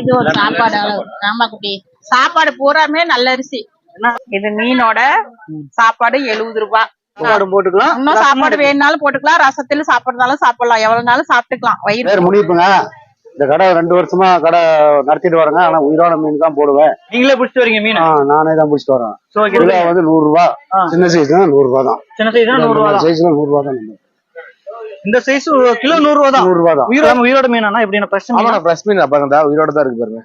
இது ஒரு சாப்பாடு ஆமா குட்டி. சாப்பாடு பூராமே நல்ல அரிசி. இது மீனோட சாப்பாடு எழுபது ரூபாய் போட்டுக்கலாம். இன்னும் சாப்பாடு வேணும்னாலும் போட்டுக்கலாம். ரசத்துல சாப்பிடுறதாலும் சாப்பிடலாம். எவ்வளவு நாளும் சாப்பிட்டுக்கலாம். வயிறு முனிப்புங்க இந்த கடை ரெண்டு வருஷமா கடை நடத்திட்டு வரேங்க. ஆனா உயிரோட மீன் தான் போடுவேன். நீங்களே பிடிச்சிட்டு வரீங்க மீன்? நானே தான் பிடிச்சிட்டு வரேன். வந்து நூறு ரூபாய். சின்ன சைஸ் தான் நூறு ரூபாய் தான். சின்ன சைஸ் நூறு நூறு ரூபாய் தான். இந்த சைஸ் கிலோ நூறு ரூபா தான் நூறு ரூபாய் தான் உயிரோட உயிரோட மீனா எப்படின்னா பிரச்சனை ஆமாண்ணா ஃப்ரெஷ் மீன். பாருங்க உயிரோட தான் இருக்கு பாருங்க.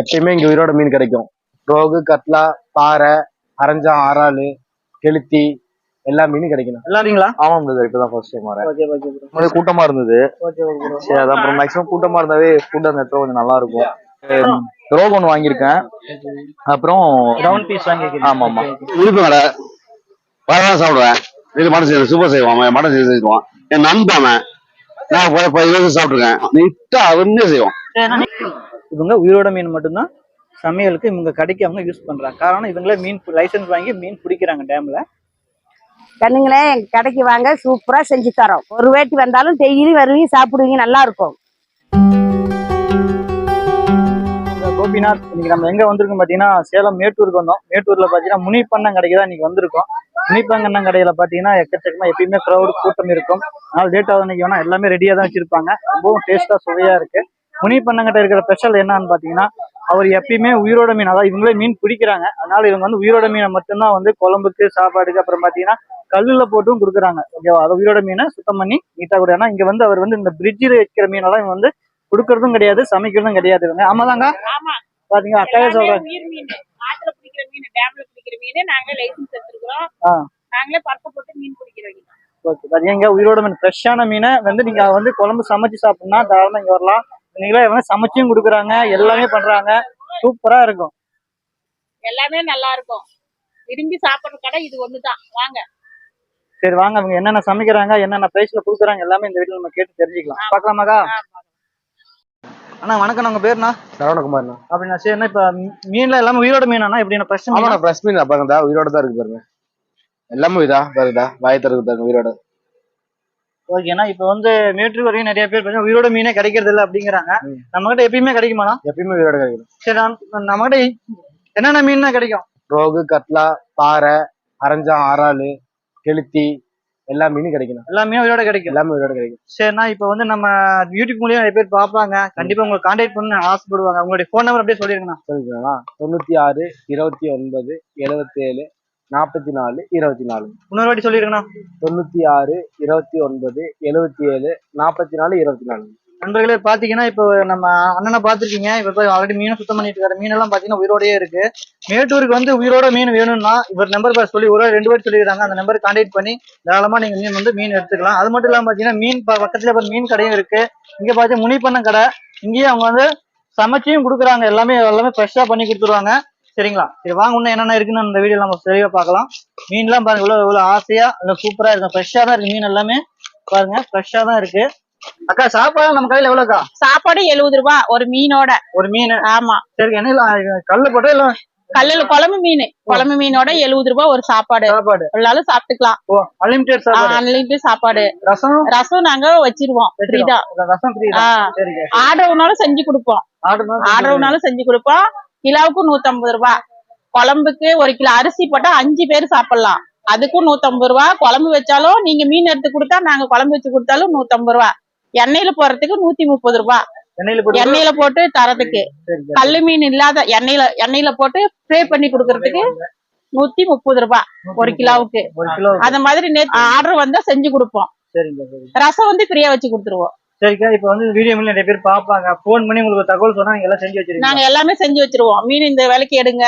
எப்பயுமே இங்க உயிரோட மீன் கிடைக்கும். ரோகு கட்லா பாறை அரஞ்சா ஆறாளு கெளுத்தி எல்லா மீனும் கிடைக்கணும் எல்லாருங்களா ஆமா பிரதர் இப்பதான் ஃபர்ஸ்ட் டைம் வரேன். Okay okay bro. முன்னாடி கூட்டமா இருந்தது. Okay okay bro. சரி அதான் அப்புறம் மேக்ஸிமம் கூட்டமா இருந்தாவே ஃபுட் அந்த இடத்துல கொஞ்சம் நல்லா இருக்கும். ரோகு ஒன்று வாங்கியிருக்கேன். அப்புறம் ரவுண்ட் பீஸ் வாங்கி ஆமா ஆமா முனிப்பு கடை வரதான் சாப்பிடுவேன். இது மட்டன் செய்ய சூப்பர் செய்வான் அவன் மட்டன் செய்து செய்வான். என் நண்பன் அவன். நான் வருஷம் சாப்பிட்டுருக்கேன். நீட்டா அவனே செய்வான். இவங்க உயிரோட மீன் மட்டும்தான் சமையலுக்கு இவங்க கடைக்கு அவங்க யூஸ் பண்றாங்க. காரணம் இவங்களே மீன் லைசன்ஸ் வாங்கி மீன் பிடிக்கிறாங்க டேம்ல கண்ணுங்களே எங்க கடைக்கு வாங்க சூப்பரா செஞ்சு தரோம். ஒரு வேட்டி வந்தாலும் டெய்லி வருவீங்க சாப்பிடுவீங்க நல்லா இருக்கும். கோபிநாத் இன்னைக்கு நம்ம எங்க வந்திருக்கோம் பாத்தீங்கன்னா சேலம் மேட்டூருக்கு வந்தோம். மேட்டூர்ல பாத்தீங்கன்னா முனிப்பண்ணம் கடைக்கு தான் இன்னைக்கு வந்திருக்கோம். முனிப்பண்ணம் கடையில பாத்தீங்கன்னா எக்கச்சக்கமா எப்பயுமே கிரௌடு கூட்டம் இருக்கும். அதனால லேட் ஆகுது இன்னைக்கு வேணா எல்லாமே ரெடியா தான் வச்சிருப்பாங்க. ரொம்பவும் டேஸ்டா சுவையா இருக்கு. முனிப்பண்ணங்கிட்ட இருக்கிற ஸ்பெஷல் என்னன்னு பாத்தீங்கன்னா அவர் எப்பயுமே உயிரோட மீன் அதாவது இவங்களே மீன் பிடிக்கிறாங்க. அதனால இவங்க வந்து உயிரோட மீனை மட்டும்தான் வந்து குழம்புக்கு சாப்பாடுக்கு அப்புறம் பாத்தீங்கன்னா கல்லுல போட்டும் கொடுக்குறாங்க. ஓகேவா? அதை உயிரோட மீனை சுத்தம் பண்ணி நீட்டா கூட ஏன்னா இங்க வந்து அவர் வந்து இந்த பிரிட்ஜில் வைக்கிற மீனெல்லாம் இவங்க வந்து கொடுக்கறதும் கிடையாது சமைக்கிறதும் கிடையாது இவங்க. ஆமாதாங்க? ஆமா. பாத்தீங்க அக்காவே உயிர் மீன். ஆத்துல பிடிக்கிற மீன் டேம்ல பிடிக்கிற மீன் நாங்களே லைசன்ஸ் பறக்க போட்டு மீன் பிடிக்கிறோம் ஓகே பாத்தீங்க உயிரோட மீன் ஃப்ரெஷ்ஷான மீனை வந்து நீங்க வந்து குழம்பு சமைச்சு சாப்பிடணும்னா தாராளமா இங்க வரலாம். நீங்களே இவங்க சமைச்சும் கொடுக்குறாங்க எல்லாமே பண்றாங்க. சூப்பரா இருக்கும். எல்லாமே நல்லா இருக்கும். விரும்பி சாப்பிடுற கடை இது ஒண்ணுதான். வாங்க. சரி வாங்க அவங்க என்னென்ன சமைக்கிறாங்க என்னென்ன பிரைஸ்ல கொடுக்குறாங்க எல்லாமே இந்த வீட்டுல நம்ம கேட்டு தெரிஞ்சுக்கலாம். பார்க்கலாமாக்கா? அண்ணா வணக்கம் உங்க பேருண்ணா? சரவணகுமார்ண்ணா. அப்படின்னா சரிண்ணா இப்ப மீன்ல எல்லாமே உயிரோட மீனா எப்படின்னா பிரச்சனை ஆமாண்ணா ஃப்ரெஷ் மீன் பாருங்க தா உயிரோட தான் இருக்கு பாருங்க. எல்லாமே இதா பாருங்கடா வாய் தருக்கு பாருங்க உயிரோட. ஓகேண்ணா இப்ப வந்து மேட்டூர் வரையும் நிறைய பேர் பாத்தீங்கன்னா உயிரோட மீனே கிடைக்கிறது இல்ல அப்படிங்கிறாங்க. நம்ம கிட்ட எப்பயுமே கிடைக்குமாண்ணா? எப்பயுமே உயிரோட கிடைக்கும். சரி நம்ம கிட்ட என்னென்ன மீன் கிடைக்கும்? ரோகு கட்லா பாறை அரஞ்சா ஆறாளு கெளுத்தி எல்லா மீனும் கிடைக்கணும். எல்லாமே உயிரோட கிடைக்கும். எல்லாமே உயிரோட கிடைக்கும். சரிண்ணா இப்போ வந்து நம்ம யூடியூப் மூலியம் நிறைய பேர் பார்ப்பாங்க. கண்டிப்பா உங்களை கான்டாக்ட் பண்ண ஆசைப்படுவாங்க. உங்களுடைய ஃபோன் நம்பர் அப்படியே சொல்லிருங்கண்ணா. சொல்லிக்கலாம் தொண்ணூத்தி ஆறு இருபத்தி ஒன்பது எழுபத்தி ஏழு நாற்பத்தி நாலு இருபத்தி நாலு இன்னொரு வாட்டி சொல்லிருங்கண்ணா. தொண்ணூத்தி ஆறு இருபத்தி ஒன்பது எழுபத்தி ஏழு நாற்பத்தி நாலு இருபத்தி நாலு நண்பர்களே பாத்தீங்கன்னா இப்போ நம்ம அண்ணனை பார்த்துருக்கீங்க இப்போ ஆல்ரெடி மீனை சுத்தம் பண்ணிட்டு இருக்காரு. மீனெல்லாம் பாத்தீங்கன்னா உயிரோடயே இருக்கு. மேட்டூருக்கு வந்து உயிரோட மீன் வேணும்னா இவர் நம்பர் பேர் சொல்லி ஒரு ரெண்டு பேர் சொல்லியிருக்காங்க. அந்த நம்பர் கான்டாக்ட் பண்ணி தாராளமா நீங்க மீன் வந்து மீன் எடுத்துக்கலாம். அது மட்டும் இல்லாம பாத்தீங்கன்னா மீன் பக்கத்தில் பக்கத்துல மீன் கடையும் இருக்கு. இங்க பார்த்தீங்கன்னா முனிப்பண்ண கடை. இங்கேயும் அவங்க வந்து சமைச்சியும் கொடுக்குறாங்க. எல்லாமே எல்லாமே ஃப்ரெஷ்ஷா பண்ணி கொடுத்துருவாங்க. சரிங்களா? சரி வாங்க இன்னும் என்னென்ன இருக்குன்னு அந்த வீடியோ நம்ம தெளிவா பார்க்கலாம். மீன்லாம் பாருங்க இவ்வளவு இவ்வளவு ஆசையா இல்ல சூப்பரா இருக்கும். ஃப்ரெஷ்ஷா தான் இருக்கு. மீன் எல்லாமே பாருங்க ஃப்ரெஷ்ஷா தான் இருக்கு. அக்கா சாப்பாடு நம்ம கையில எவ்வளவுக்கா? சாப்பாடு எழுபது ரூபாய் ஒரு மீனோட. ஒரு மீன்? ஆமா. சரி என்ன கல்லு போட்டா இல்ல கல்லுல குழம்பு மீன். குழம்பு மீனோட எழுபது ரூபாய் ஒரு சாப்பாடு. சாப்பாடு. எல்லாரும் சாப்பிட்டுக்கலாம். ஓ அன்லிமிடெட் சாப்பாடு. ரசம்? ரசம் நாங்க வச்சிருவோம். ரசம் ஃப்ரீ செஞ்சு கொடுப்போம். ஆர்டர் செஞ்சு கொடுப்போம். கிலோவுக்கு நூத்தம்பது ரூபாய் குழம்புக்கு ஒரு கிலோ அரிசி போட்டா அஞ்சு பேர் சாப்பிடலாம். அதுக்கும் நூத்தம்பது ரூபா. குழம்பு வச்சாலும் நீங்க மீன் எடுத்து கொடுத்தா நாங்க குழம்பு வச்சு கொடுத்தாலும் நூத்தம்பது ரூபா. எண்ணெயில போறதுக்கு நூத்தி முப்பது ரூபா. எண்ணெயில போட்டு தரதுக்கு. கல்லு மீன் இல்லாத எண்ணெயில எண்ணெயில போட்டு ஃப்ரை பண்ணி கொடுக்கறதுக்கு நூத்தி முப்பது ரூபாய் ஒரு கிலோவுக்கு. அந்த மாதிரி நேத்து ஆர்டர் வந்தா செஞ்சு கொடுப்போம். ரசம் வந்து ஃப்ரீயா வச்சு கொடுத்துருவோம். சரிக்கா இப்போ வந்து வீடியோ மூலம் நிறைய பேர் பார்ப்பாங்க. ஃபோன் பண்ணி உங்களுக்கு தகவல் சொன்னா நீங்க எல்லாம் செஞ்சு வச்சிருக்கீங்க நாங்க எல்லாமே செஞ்சு வச்சிருவோம். மீன் இந்த விலைக்கு எடுங்க.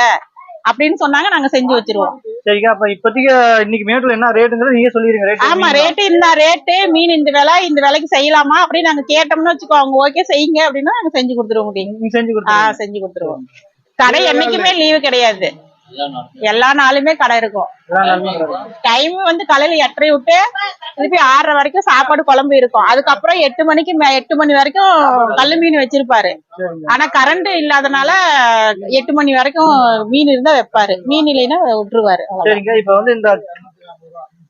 அப்படின்னு சொன்னாங்க நாங்க செஞ்சு வச்சிருவோம். சரிக்கா அப்ப இப்போதைக்கு இன்னைக்கு மேட்டூர் என்ன ரேட்டுங்கிறது நீங்க சொல்லிருங்க. ரேட் ஆமா ரேட்டு இந்த ரேட்டு மீன் இந்த விலை இந்த விலைக்கு செய்யலாமா? அப்படின்னு நாங்க கேட்டோம்னு வச்சுக்கோ அவங்க ஓகே செய்யுங்க அப்படின்னா நாங்க செஞ்சு கொடுத்துருவோம் நீங்க செஞ்சு ஆ கொடுத்துருங்க செஞ்சு கொடுத்துருவோம். கடை என்னைக்குமே லீவு கிடையாது. எல்லா நாளுமே. கடை இருக்கும். டைம் வந்து காலையில எட்டரை விட்டு திருப்பி ஆறரை வரைக்கும் சாப்பாடு குழம்பு இருக்கும். அதுக்கப்புறம் எட்டு மணிக்கு எட்டு மணி வரைக்கும் கல்லு மீன் வச்சிருப்பாரு. ஆனா கரண்ட் இல்லாதனால எட்டு மணி வரைக்கும் மீன் இருந்தா வைப்பாரு. மீன் இல்லைன்னா விட்டுருவாரு. இப்போ வந்து இந்த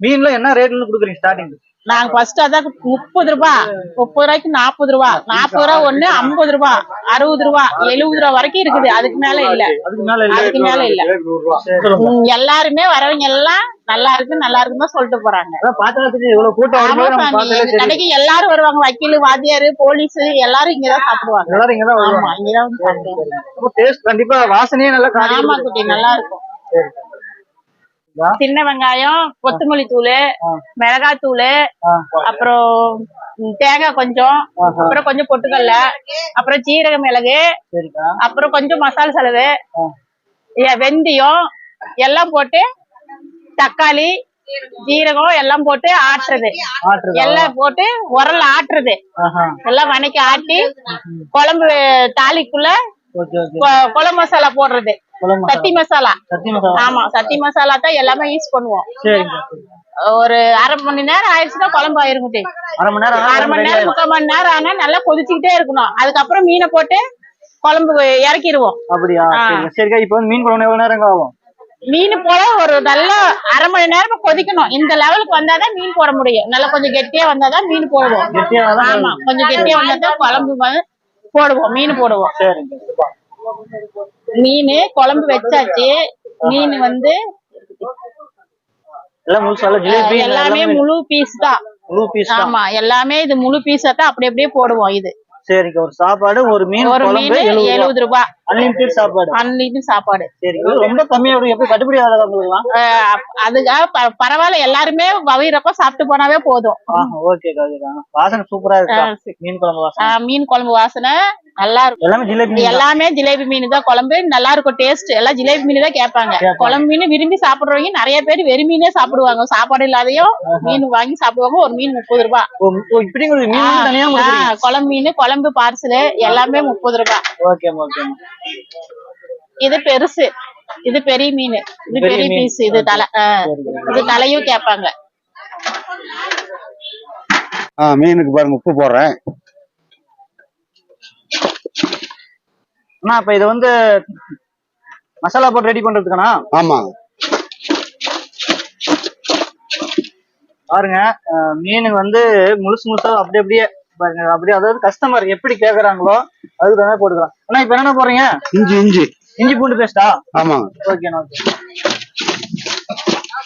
மீன்ல என்ன ரேட்ல கொடுக்குறீங்க ஸ்டார்டிங் நாங்க ஃபர்ஸ்ட் அதான் முப்பது ரூபா முப்பது ரூபாய்க்கு நாற்பது ரூபா நாற்பது ரூபா ஒண்ணு ஐம்பது ரூபா அறுபது ரூபா எழுபது ரூபா வரைக்கும் இருக்குது. அதுக்கு மேல இல்ல. அதுக்கு மேல இல்ல. எல்லாருமே வரவங்க எல்லாம் நல்லா இருக்கு நல்லா இருக்குன்னு தான் சொல்லிட்டு போறாங்க. கடைக்கு எல்லாரும் வருவாங்க. வக்கீல் வாத்தியார் போலீஸ் எல்லாரும் இங்கதான் சாப்பிடுவாங்க. எல்லாரும் இங்கதான் வருவாங்க. இங்கதான் வந்து சாப்பிடுவாங்க கண்டிப்பா வாசனையே நல்லா ஆமா. குட்டி நல்லா இருக்கும்? சின்ன வெங்காயம் கொத்தமல்லி தூள். மிளகாய் தூள். அப்புறம் தேங்காய் கொஞ்சம். அப்புறம் கொஞ்சம் பொட்டுக்கல்ல அப்புறம் சீரக மிளகு அப்புறம் கொஞ்சம் மசாலா செலவு வெந்தயம் எல்லாம் போட்டு தக்காளி ஜீரகம் எல்லாம் போட்டு ஆட்டுறது? எல்லாம் போட்டு உரல்ல ஆட்டுறது. எல்லாம் வணக்கி ஆட்டி குழம்பு கொ- குழம்பு மசாலா போடுறது சத்தி மசாலா. ஆமா சத்தி மசாலா தான் எல்லாமே யூஸ் பண்ணுவோம். சரிங்க ஒரு அரை மணி நேரம் ஆயிடுச்சுன்னா குழம்பு ஆயிருக்குட்டி அரை மணி நேரம் அரை மணி நேரம் முக்கால் மணி நேரம் ஆனா நல்லா கொதிச்சுக்கிட்டே இருக்கணும். அதுக்கப்புறம் மீனை போட்டு குழம்பு இறக்கிடுவோம். அப்படியா? சரிக்கா இப்போ மீன் குழம்பு எவ்வளவு நேரம் ஆகும்? மீன் போல ஒரு நல்ல அரை மணி நேரம் கொதிக்கணும். இந்த லெவலுக்கு வந்தாதான் மீன் போட முடியும். நல்லா கொஞ்சம் கெட்டியா வந்தாதான் மீன் போடுவோம். ஆமா கொஞ்சம் கெட்டியா வந்தாதான் குழம்பு வந்து போடுவோம் மீன் போடுவோம். சரிங்க. மீன் குழம்பு வச்சாச்சு. மீன் வந்து எல்லாம் முழு பீஸ் தான். முழு பீஸ் ஆமா எல்லாமே இது முழு பீஸா தான் அப்படி அப்படியே போடுவோம் இது. சரிங்க ஒரு சாப்பாடு ஒரு மீன் ஒரு மீன் எழுபது ரூபாய் அன்லிமிட்டட் சாப்பாடு. அன்லிமிட் சாப்பாடு. சரி ரொம்ப கம்மியா இருக்கும் எப்படி கட்டுப்படி ஆகாத அதுக்காக பரவாயில்ல எல்லாருமே வயிறப்ப சாப்பிட்டு போனாவே போதும். ஓகே வாசனை சூப்பரா இருக்கா. மீன் குழம்பு வாசனை. மீன் குழம்பு வாசனை நல்லா இருக்கும். எல்லாமே ஜிலேபி. எல்லாமே ஜிலேபி மீன் தான். குழம்பு நல்லா இருக்கும் டேஸ்ட் எல்லாம் ஜிலேபி மீன் தான் கேட்பாங்க. குழம்பு மீன் விரும்பி சாப்பிடுறவங்க நிறைய பேர் வெறும் மீனே சாப்பிடுவாங்க. சாப்பாடு இல்லாதையும் மீன் வாங்கி சாப்பிடுவாங்க. ஒரு மீன் முப்பது ரூபாய் கொடுக்குறீங்க? ஆஹ் குழம்பு மீன் குழம்பு பார்சல் எல்லாமே முப்பது ரூபாய் ஓகே ஓகே இது பெருசு. இது பெரிய மீன். இது பெரிய. பீஸ். இது தலை ஆஹ் இது தலையும் கேட்பாங்க. ஆ மீனுக்கு பாருங்க உப்பு போடுறேன். அண்ணா இப்ப இது வந்து மசாலா போட்டு ரெடி பண்றதுக்கானா? ஆமாங்க பாருங்க மீன் வந்து முழுசு முழுசா அப்படி அப்படியே பாருங்க அப்படியே அதாவது கஸ்டமர் எப்படி கேக்குறாங்களோ அதுக்கு தான் போட்டுக்கலாம் அண்ணா இப்ப என்ன போடுறீங்க? இஞ்சி இஞ்சி. இஞ்சி பூண்டு பேஸ்டா ஆமாங்க ஓகே ஓகே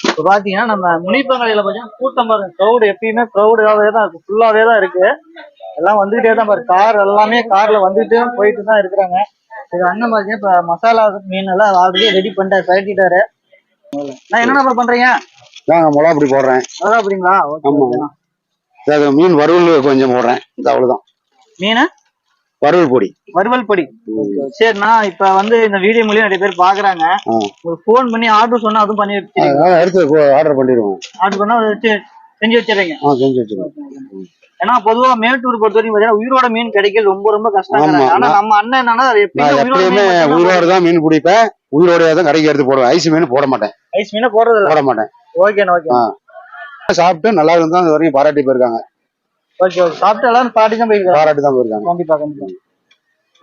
இப்ப பாத்தீங்கன்னா நம்ம முனிப்பங்கலையில பாத்தீங்கன்னா கூட்டம் பாருங்க க்ரௌடு எப்பயுமே க்ரௌடாவே தான் இருக்கு ஃபுல்லாவே தான் இருக்கு. எல்லாம் வந்துகிட்டே தான் பாரு கார் எல்லாமே கார்ல வந்துட்டு போயிட்டு தான் இருக்கிறாங்க. இது அண்ணன் பாத்தீங்கன்னா இப்ப மசாலா மீன் எல்லாம் ஆல்ரெடி ரெடி பண்ணிட்டாரு பரட்டிட்டாரு. நான் என்னென்ன பண்றீங்க? நாங்க மிளகா பொடி போடுறேன். அதான் அப்படிங்களா ஓகே. அது மீன் வறுவல் கொஞ்சம் போடுறேன். இது அவ்வளவுதான். மீன்? வறுவல் பொடி. வறுவல் பொடி. சரிண்ணா இப்ப வந்து இந்த வீடியோ மூலியம் நிறைய பேர் பாக்குறாங்க. உங்களுக்கு ஃபோன் பண்ணி ஆர்டர் சொன்னா அதுவும் பண்ணி எடுத்து ஆர்டர் பண்ணிடுவோம். ஆர்டர் பண்ணா செஞ்சு வச்சிடுறீங்க. செஞ்சு வச்சுருவோம் ஏன்னா பொதுவா மேட்டூர் பொறுத்த வரைக்கும் பாத்தீங்கன்னா உயிரோட மீன் கிடைக்கிறது ரொம்ப ரொம்ப கஷ்டம் ஆனா நம்ம அண்ணன் என்னன்னா எப்பயுமே உயிரோட தான் மீன் பிடிப்பேன் உயிரோட தான் கடைக்கு எடுத்து போடுவேன். ஐஸ் மீன் போட மாட்டேன். ஐஸ் மீனை போடுறது போட மாட்டேன். ஓகேண்ணா ஓகே. சாப்பிட்டு நல்லா இருந்தா அது வரைக்கும் பாராட்டி போயிருக்காங்க. ஓகே ஓகே சாப்பிட்டு எல்லாரும் பாட்டி தான் போயிருக்காங்க. பாராட்டி தான் போயிருக்காங்க. கண்டிப்பா கண்டிப்பா.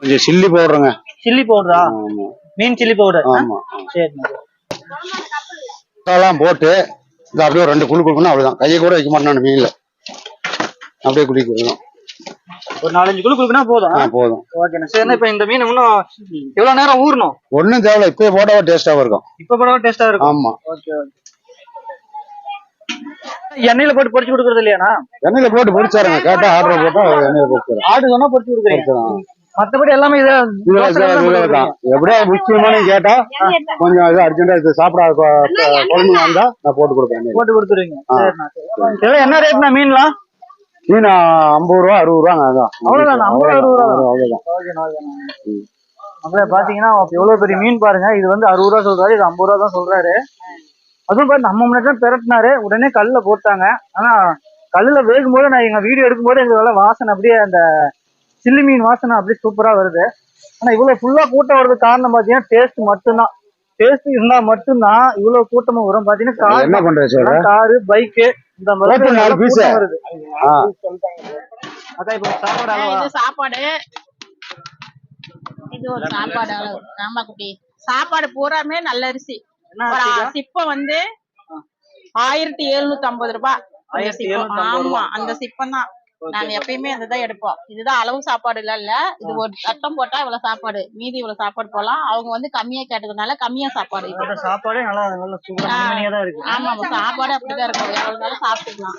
கொஞ்சம் சில்லி போடுறேங்க சில்லி பவுடரா? ஆமா. மீன் சில்லி பவுடர். ஆமா சரிண்ணா மசாலாலாம் போட்டு இது அப்படியே ஒரு ரெண்டு குழு குழுக்கணும் அவ்வளவுதான் கையை கூட வைக்க மாட்டேன் நான் மீன்ல. அப்படியே குடிக்கணும் ஒரு நாலஞ்சு குழு குழுக்குனா போதும். ஆ போதும். ஓகேண்ணா சரிண்ணா இப்ப இந்த மீன் இன்னும் எவ்வளவு நேரம் ஊறணும்? ஒண்ணும் தேவையில்ல. இப்பயே போட்டாவே டேஸ்டாவும் இருக்கும். இப்ப கூட டேஸ்டா இருக்கும். ஆமா. ஓகே ஓகே எண்ணெயில போட்டு பொரிச்சு கொடுக்கறது இல்லையாண்ணா? எண்ணெயில போட்டு பொரிச்சாருங்க கேட்டா ஆர்டர் போட்டா எண்ணெயில பொரிச்சாரு ஆடு சொன்னா பொரிச்சு கொடுக்குறீங்க. மத்தபடி எல்லாமே இதை. எப்படியா முக்கியமான கேட்டா கொஞ்சம் இது அர்ஜென்டா இது சாப்பிட குழம்பு வந்தா நான் போட்டு கொடுப்பேன். போட்டு கொடுத்துருவீங்க என்ன ரேட்னா மீன்லாம்? மீன் ஐம்பது ரூபா அறுபது ரூபாங்க அதான். அவ்வளவுதானா? ஐம்பது, அறுபது ரூபா? அவ்வளவுதான் ஓகேண்ணா ஓகேண்ணா அப்புறம் பாத்தீங்கன்னா எவ்வளவு பெரிய மீன் பாருங்க. இது வந்து அறுபது ரூபா சொல்றாரு இது ஐம்பது ரூபா தான் சொல்றாரு. அதுவும் பாரு நம்ம முன்னாடி தான் பெரட்டினாரு. உடனே கல்லுல போட்டாங்க. ஆனா கல்லுல வேகும் போது நான் எங்க வீடியோ எடுக்கும்போது நல்லா வாசனை அப்படியே அந்த சில்லி மீன் வாசனை அப்படியே சூப்பரா வருது. ஆனா இவ்வளவு ஃபுல்லா கூட்டம் வர்றதுக்கு காரணம் பாத்தீங்கன்னா டேஸ்ட் மட்டும்தான். டேஸ்ட் இருந்தா மட்டும்தான் இவ்வளவு கூட்டமும் வரும். பாத்தீங்கன்னா என்ன கார் பைக்கு இந்த மாதிரி. கூட்டம் வருது. அதான் இப்ப சாப்பாடு சாப்பாடு. இது ஒரு சாப்பாடு. ஆமா குட்டி. சாப்பாடு பூராமே நல்ல அரிசி. சிப்பம் வந்து ஆயிரத்தி எழுநூத்தி ஐம்பது ரூபாய் ஆமா அந்த சிப்பம் தான் நாங்க எப்பயுமே இதுதான் எடுப்போம். இதுதான் அளவு சாப்பாடு இல்ல இல்ல. இது ஒரு சட்டம் போட்டா இவ்வளவு சாப்பாடு மீதி இவ்வளவு சாப்பாடு போலாம் அவங்க வந்து கம்மியா கேட்டதுனால கம்மியா சாப்பாடு சாப்பாடே நல்லா இருக்கு. ஆமா சாப்பாடு அப்படிதான் இருக்கும். எவ்வளவு நாளும் சாப்பிட்டுக்கலாம்.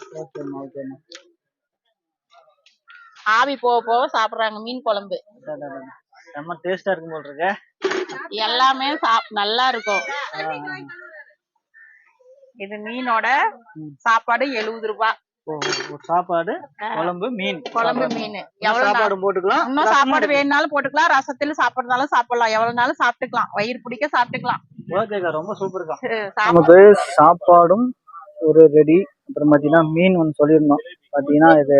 ஆவி போக போக சாப்பிடுறாங்க மீன் குழம்பு. செம்ம டேஸ்டா இருக்கும் போல் இருக்கு. எல்லாமே சாப் நல்லா இருக்கும் இது மீனோட. சாப்பாடு எழுபது ரூபாய் சாப்பாடு குழம்பு மீன். குழம்பு மீன். எவ்வளவு சாப்பாடு போட்டுக்கலாம். இன்னும் சாப்பாடு வேணும்னாலும் போட்டுக்கலாம். ரசத்துல சாப்பிடுறதாலும் சாப்பிடலாம். எவ்வளவு நாளும் சாப்பிட்டுக்கலாம்? வயிறு பிடிக்க சாப்பிட்டுக்கலாம். ரொம்ப சாப்பாடு நமக்கு சாப்பாடும் ஒரு ரெடி அப்புறம் பார்த்தீங்கன்னா மீன் ஒன்று சொல்லியிருந்தோம். பார்த்தீங்கன்னா இது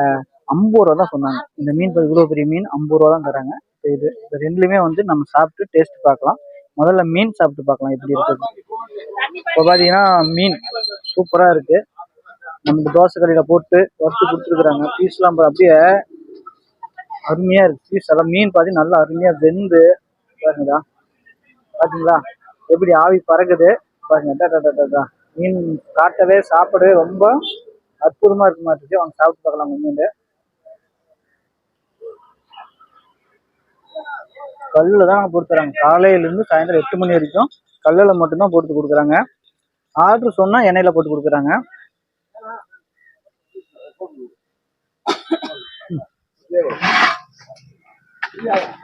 அஹ், ஐம்பது ரூபா தான் சொன்னாங்க. இந்த மீன் இப்போ இவ்வளோ பெரிய மீன் ஐம்பது ரூபா தான் தராங்க. இது இந்த ரெண்டுலையுமே வந்து நம்ம சாப்பிட்டு டேஸ்ட் பார்க்கலாம். முதல்ல மீன் சாப்பிட்டு பார்க்கலாம் எப்படி இருக்குது இப்போ பார்த்தீங்கன்னா மீன் சூப்பராக இருக்கு. நமக்கு தோசை கடையில் போட்டு வறுத்து கொடுத்துருக்குறாங்க. பீஸ்லாம் அப்படியே அருமையாக இருக்கு. பீஸ் எல்லாம் மீன் பார்த்தீங்கன்னா நல்லா அருமையாக வெந்து பாருங்கடா. பாத்தீங்களா? எப்படி ஆவி பறக்குது. பாருங்க மீன் காட்டவே சாப்பிடவே ரொம்ப அற்புதமா இருக்க மாட்டுச்சு அவங்க சாப்பிட்டு பார்க்கலாம் கொஞ்சம் கல்லில் தான் போட்டு தராங்க காலையில இருந்து சாயந்தரம் எட்டு மணி வரைக்கும் கல்லுல மட்டும்தான் போட்டு கொடுக்குறாங்க. ஆர்டர் சொன்னா எண்ணெயில போட்டு கொடுக்குறாங்க.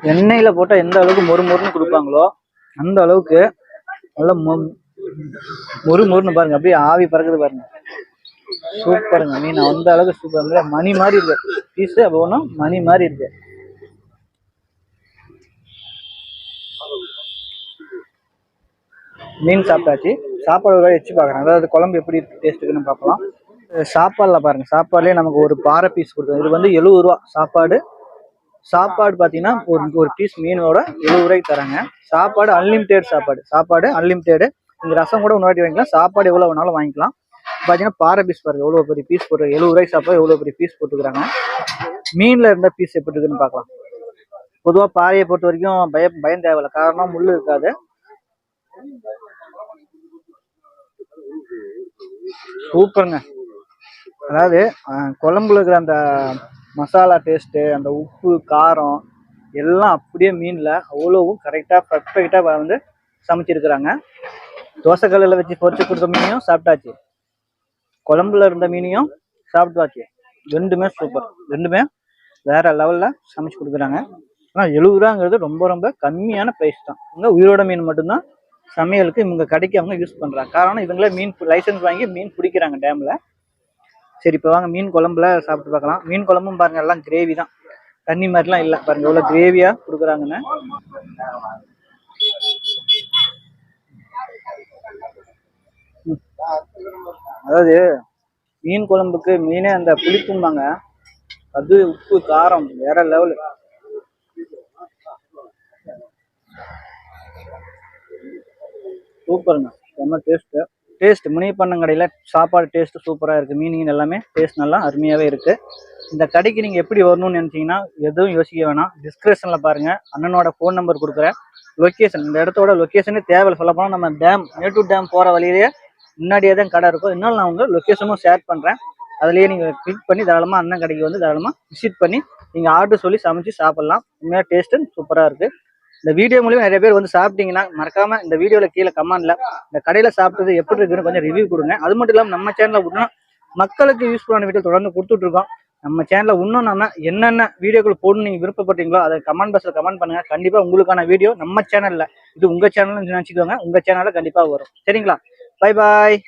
எண்ணெயில போட்டா எந்த அளவுக்கு மொறு மொறுன்னு கொடுப்பாங்களோ அந்த அளவுக்கு நல்ல மொ- மொறு மொறுன்னு பாருங்க. அப்படியே ஆவி பறக்குது பாருங்க. சூப்பருங்க. மீன் அந்த அளவுக்கு சூப்பர். மணி மாதிரி இருக்கு. பீஸ் ஒன்றும் மணி மாதிரி இருக்கு. மீன் சாப்பிட்டாச்சு. சாப்பாடு ஒரு வச்சு பார்க்குறேன். அதாவது குழம்பு எப்படி இருக்கு டேஸ்ட்டுக்குன்னு பார்க்கலாம். சாப்பாடில் சாப்பாடுல பாருங்க. சாப்பாடுலேயே நமக்கு ஒரு பாறை பீஸ் கொடுத்தோம் இது வந்து எழுபது ரூபா. சாப்பாடு சாப்பாடு பார்த்தீங்கன்னா ஒரு ஒரு பீஸ் மீனோட எழுபது ரூபாய்க்கு தராங்க. சாப்பாடு அன்லிமிட்டெட் சாப்பாடு. சாப்பாடு அன்லிமிட்டெடு இந்த ரசம் கூட முன்னாடி வாங்கிக்கலாம். சாப்பாடு எவ்வளோ வேணாலும் வாங்கிக்கலாம். பார்த்தீங்கன்னா பாறை பீஸ் பாருங்க. எவ்வளோ பெரிய பீஸ் போட்டு எழுபது ரூபாய்க்கு சாப்பாடு எவ்வளோ பெரிய பீஸ் போட்டுக்கிறாங்க. மீனில் இருந்த பீஸ் எப்படி இருக்குன்னு பார்க்கலாம். பொதுவாக பாறையை பொறுத்த வரைக்கும் பயம் பயம் தேவையில்ல. காரணம் முள் இருக்காது. சூப்பருங்க. அதாவது குழம்புல இருக்கிற அந்த மசாலா டேஸ்ட்டு அந்த உப்பு காரம் எல்லாம் அப்படியே மீனில் அவ்வளோவும் கரெக்டாக பர்ஃபெக்டாக வந்து சமைச்சிருக்கிறாங்க. தோசைக்கல்லில் வச்சு பொறிச்சு கொடுத்த மீனையும் சாப்பிட்டாச்சு. குழம்புல இருந்த மீனையும் சாப்பிட்டாச்சு. ரெண்டுமே சூப்பர் ரெண்டுமே வேற லெவலில் சமைச்சு கொடுக்குறாங்க. ஆனால் எழுபது ரூபாங்கிறது ரொம்ப ரொம்ப கம்மியான ப்ரைஸ் தான். இங்கே உயிரோட மீன் மட்டும்தான் சமையலுக்கு இவங்க கடைக்கு அவங்க யூஸ் பண்ணுறாங்க காரணம் இவங்களே மீன் லைசன்ஸ் வாங்கி மீன் பிடிக்கிறாங்க டேமில் சரி இப்போ வாங்க மீன் குழம்புல சாப்பிட்டு பார்க்கலாம். மீன் குழம்பும் பாருங்க எல்லாம் கிரேவி தான். தண்ணி மாதிரிலாம் இல்லை. பாருங்க எவ்வளோ கிரேவியாக கொடுக்குறாங்கன்னு. அதாவது மீன் குழம்புக்கு மீனே அந்த புளிப்பும்பாங்க. அது உப்பு காரம் வேற லெவலு சூப்பருங்க. செம்ம டேஸ்ட்டு டேஸ்ட் முனியப்பண்ணங்கடையில் சாப்பாடு டேஸ்ட் சூப்பராக இருக்குது மீனிங் எல்லாமே டேஸ்ட் நல்லா அருமையாகவே இருக்குது இந்த கடைக்கு நீங்கள் எப்படி வரணும்னு நினச்சிங்கன்னா எதுவும் யோசிக்க வேணாம். டிஸ்கிரிப்ஷனில் பாருங்கள் அண்ணனோட ஃபோன் நம்பர் கொடுக்குறேன். லொக்கேஷன் இந்த இடத்தோட லொக்கேஷனே தேவையில்ல. சொல்ல போனால் நம்ம டேம் மேட்டூர் டேம் போகிற வழியிலேயே முன்னாடியே தான் கடை இருக்கும். இன்னும் நான் உங்கள் லொக்கேஷனும் ஷேர் பண்ணுறேன் அதுலேயே நீங்கள் கிளிக் பண்ணி தாராளமாக அண்ணன் கடைக்கு வந்து தாராளமாக விசிட் பண்ணி நீங்கள் ஆர்டர் சொல்லி சமைச்சு சாப்பிட்லாம். உண்மையாக டேஸ்ட்டு சூப்பராக இருக்குது இந்த வீடியோ மூலியமா நிறைய பேர் வந்து சாப்பிட்டீங்கன்னா மறக்காம இந்த வீடியோல கீழே கமெண்ட்ல இந்த கடையில சாப்பிட்டது எப்படி இருக்குன்னு கொஞ்சம் ரிவ்யூ கொடுங்க. அது மட்டும் இல்லாம நம்ம சேனல்ல இன்னும் மக்களுக்கு யூஸ்ஃபுல்லான வீடியோ தொடர்ந்து கொடுத்துட்டு இருக்கோம். நம்ம சேனல்ல இன்னும் நம்ம என்னென்ன வீடியோக்கள் போடணும் நீங்க விருப்பப்பட்டீங்களோ அதை கமெண்ட் பாக்ஸ்ல கமெண்ட் பண்ணுங்க. கண்டிப்பா உங்களுக்கான வீடியோ நம்ம சேனல்ல இது உங்க சேனல்னு நினைச்சுக்கோங்க. உங்க சேனல்ல கண்டிப்பா வரும். சரிங்களா? Bye bye